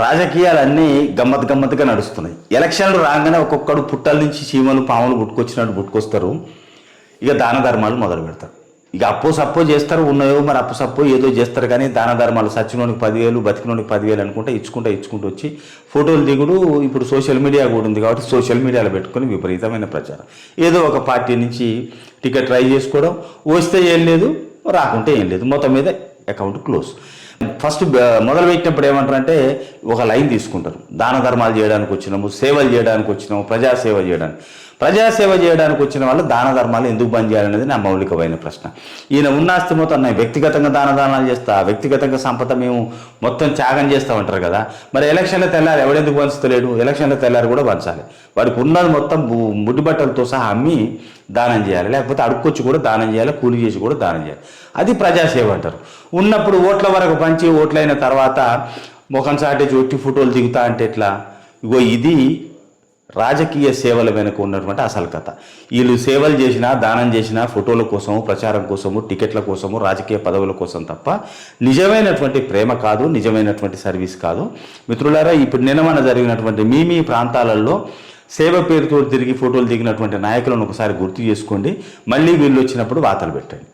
రాజకీయాలన్నీ గమ్మత్ గమ్మత్తుగా నడుస్తున్నాయి. ఎలక్షన్లు రాగానే ఒక్కొక్కడు పుట్టల నుంచి చీమలు పాములు పుట్టుకొచ్చినట్టు పుట్టుకొస్తారు ఇక దాన ధర్మాలు మొదలు పెడతారు. ఇక అప్పో సప్పో చేస్తారు ఉన్నాయో మరి అప్పు సప్పో ఏదో చేస్తారు. కానీ దాన ధర్మాలు సచ్చినోనికి పదివేలు బతికినోనికి పదివేలు అనుకుంటే ఇచ్చుకుంటా ఇచ్చుకుంటూ వచ్చి ఫోటోలు దిగుడు ఇప్పుడు సోషల్ మీడియా కూడా ఉంది కాబట్టి సోషల్ మీడియాలో పెట్టుకొని విపరీతమైన ప్రచారం. ఏదో ఒక పార్టీ నుంచి టికెట్ ట్రై చేసుకోవడం వస్తే ఏం లేదు రాకుంటే ఏం లేదు. మొత్తం మీద అకౌంట్ క్లోజ్. ఫస్ట్ మొదలు పెట్టినప్పుడు ఏమంటారంటే ఒక లైన్ తీసుకుంటారు. దాన ధర్మాలు చేయడానికి వచ్చినాము సేవలు చేయడానికి వచ్చినాము ప్రజాసేవ చేయడానికి. ప్రజాసేవ చేయడానికి వచ్చిన వాళ్ళు దాన ధర్మాలు ఎందుకు బంద్ చేయాలనేది నా మౌలికమైన ప్రశ్న. ఈయన ఉన్నాస్తి మొత్తం నేను వ్యక్తిగతంగా దాన దానాలు చేస్తా వ్యక్తిగతంగా సంపద మేము మొత్తం త్యాగం చేస్తా ఉంటారు కదా. మరి ఎలక్షన్లో తెల్లారు ఎవడెందుకు పంచుతలేడు ఎలక్షన్లో తెల్లారు కూడా పంచాలి వాడికి ఉన్నది మొత్తం ముడిబట్టలతో బట్టలతో సహా అమ్మి దానం చేయాలి. లేకపోతే అడుక్కొచ్చి కూడా దానం చేయాలి కూలి చేసి కూడా దానం చేయాలి. అది ప్రజాసేవ అంటారు. ఉన్నప్పుడు ఓట్ల వరకు పంచి ఓట్లైన తర్వాత ముఖం సాటి చుట్టి ఫోటోలు దిగుతా అంటే ఎట్లా? ఇగో ఇది రాజకీయ సేవల వెనుక ఉన్నటువంటి అసలు కథ. వీళ్ళు సేవలు చేసినా దానం చేసినా ఫోటోల కోసము ప్రచారం కోసము టికెట్ల కోసము రాజకీయ పదవుల కోసం తప్ప నిజమైనటువంటి ప్రేమ కాదు నిజమైనటువంటి సర్వీస్ కాదు. మిత్రులారా ఇప్పుడు నిన్న జరిగినటువంటి మీ మీ ప్రాంతాలలో సేవ పేరుతో తిరిగి ఫోటోలు దిగినటువంటి నాయకులను ఒకసారి గుర్తు చేసుకోండి. మళ్ళీ వీళ్ళు వచ్చినప్పుడు వార్తలు పెట్టండి.